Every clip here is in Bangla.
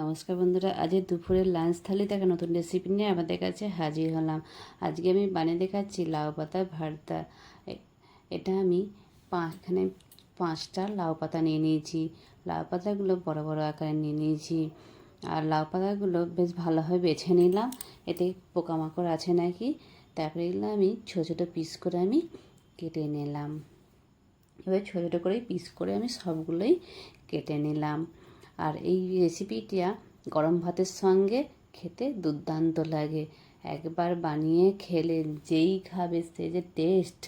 নমস্কার বন্ধুরা আজকে দুপুরের লাঞ্চ থালিতে একটা নতুন রেসিপি নিয়ে আমাদের কাছে হাজির হলাম। আজকে আমি বানিয়ে দেখাচ্ছি লাউ পাতার ভর্তা। এটা আমি এখানে পাঁচটা লাউ পাতা নিয়ে নিয়েছি। লাউ পাতাগুলো বড় বড় আকারে নিয়ে নিয়েছি। আর লাউ পাতাগুলো বেশ ভালোভাবে বেছে নিলাম। এতে পোকামাকড় আছে নাকি? তারপরে এগুলো আমি ছোটো ছোটো পিস করে আমি কেটে নিলাম। এবার ছোটো ছোটো করে পিস করে আমি সবগুলোই কেটে নিলাম। আর এই রেসিপিটা গরম ভাতের সঙ্গে খেতে দুর্দান্ত লাগে। একবার বানিয়ে খেলে যেই খাবে সে যে টেস্ট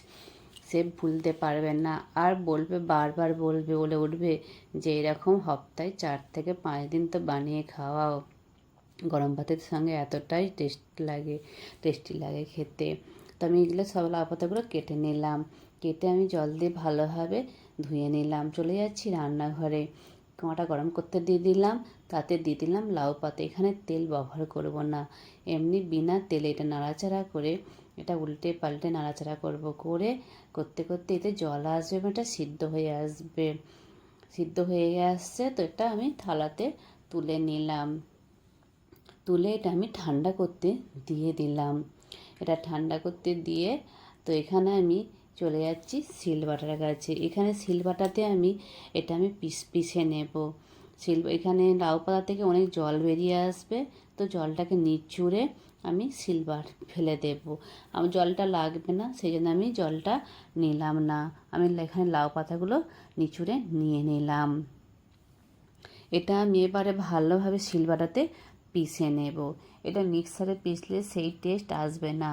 সে ভুলতে পারবে না। আর বলবে, বারবার বলবে, বলে উঠবে যে এরকম সপ্তাহে চার থেকে পাঁচ দিন তো বানিয়ে খাওয়াও। গরম ভাতের সঙ্গে এতটাই টেস্ট লাগে টেস্টি লাগে খেতে। তো আমি এগুলো সব লাউ পাতাগুলো কেটে নিলাম। কেটে আমি জল দিয়ে ভালোভাবে ধুয়ে নিলাম। চলে যাচ্ছি রান্নাঘরে। কাঁটা গরম করতে দিয়ে দিলাম, তাতে দিয়ে দিলাম লাউ পাতা। এখানে তেল ব্যবহার করব না। এমনি বিনা তেলে এটা নাড়াচাড়া করে, এটা উল্টে পাল্টে নাড়াচাড়া করব করে, করতে করতে এতে জল আসবে এটা সিদ্ধ হয়ে আসবে। সিদ্ধ হয়ে আসছে তো এটা আমি থালাতে তুলে নিলাম। তুলে এটা আমি ঠান্ডা করতে দিয়ে দিলাম। এটা ঠান্ডা করতে দিয়ে তো এখানে আমি চলে যাচ্ছি শিল বাটার কাছে এখানে শিল বাটাতে আমি, এটা আমি পিস পিসে নেব। শিল এখানে লাউ পাতা থেকে অনেক জল বেরিয়ে আসবে, তো জলটাকে নিচুড়ে আমি সিলবার ফেলে দেব। আমার জলটা লাগবে না সেই জন্য আমি জলটা নিলাম না। আমি এখানে লাউ পাতাগুলো নিচুড়ে নিয়ে নিলাম। এটা আমি এবারে ভালোভাবে শিলবাটাতে পিষে নেব। এটা মিক্সারে পিষলে সেই টেস্ট আসবে না।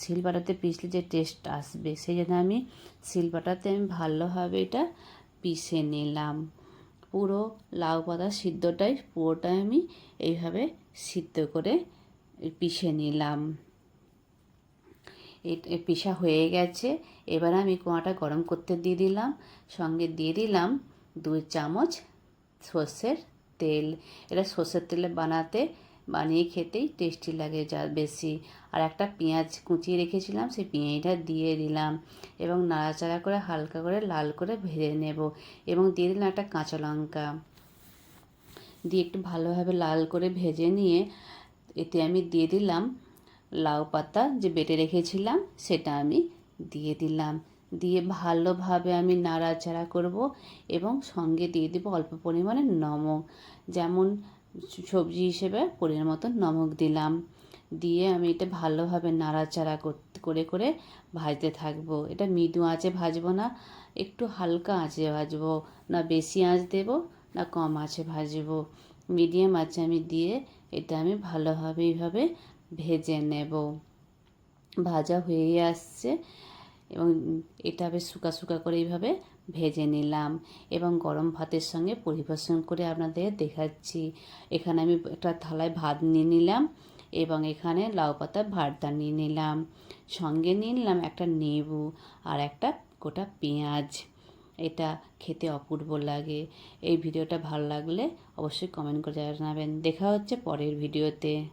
শিলবাটাতে পিষলে যে টেস্ট আসবে, সেই জন্য আমি শিলবাটাতে আমি ভালোভাবে এটা পিষে নিলাম। পুরো লাউ পাতা সিদ্ধটাই পুরোটাই আমি এইভাবে সিদ্ধ করে পিষে নিলাম। পিসা হয়ে গেছে। এবার আমি কোয়াটা গরম করতে দিয়ে দিলাম। সঙ্গে দিয়ে দিলাম দুই চামচ সর্ষের তেল, এটা সর্ষের তেলে বানাতে, বানিয়ে খেতেই টেস্টি লাগে যা বেশি। আর একটা পেঁয়াজ কুচিয়ে রেখেছিলাম, সেই পেঁয়াজটা দিয়ে দিলাম এবং নাড়াচাড়া করে হালকা করে লাল করে ভেজে নেব এবং দিয়ে দিলাম একটা কাঁচা লঙ্কা। দিয়ে একটু ভালোভাবে লাল করে ভেজে নিয়ে, এতে আমি দিয়ে দিলাম লাউ পাতা যে বেটে রেখেছিলাম, সেটা আমি দিয়ে দিলাম। দিয়ে ভালোভাবে আমি নাড়াচাড়া করব এবং সঙ্গে দিয়ে দেবো অল্প পরিমাণে নমক। যেমন সবজি হিসেবে পরিমাণ মতো নমক দিলাম। দিয়ে আমি এটা ভালোভাবে নাড়াচাড়া করে করে ভাজতে থাকব। এটা মৃদু আঁচে ভাজবো না, একটু হালকা আঁচে ভাজবো। না বেশি আঁচ দেব, না কম আঁচে ভাজবো। মিডিয়াম আঁচে আমি দিয়ে এটা আমি ভালোভাবে এইভাবে ভেজে নেব। ভাজা হয়ে আসছে। এবং এটা বেশ শুকা শুকা করে এইভাবে ভেজে নিলাম এবং গরম ভাতের সঙ্গে পরিবেশন করে আপনাদের দেখাচ্ছি। এখানে আমি একটা থালায় ভাত নিয়ে নিলাম এবং এখানে লাউ পাতার ভর্তা নিয়ে নিলাম। সঙ্গে নিয়ে নিলাম একটা নেবু আর একটা গোটা পেঁয়াজ। এটা খেতে অপূর্ব লাগে। এই ভিডিওটা ভালো লাগলে অবশ্যই কমেন্ট করে জানাবেন। দেখা হচ্ছে পরের ভিডিওতে।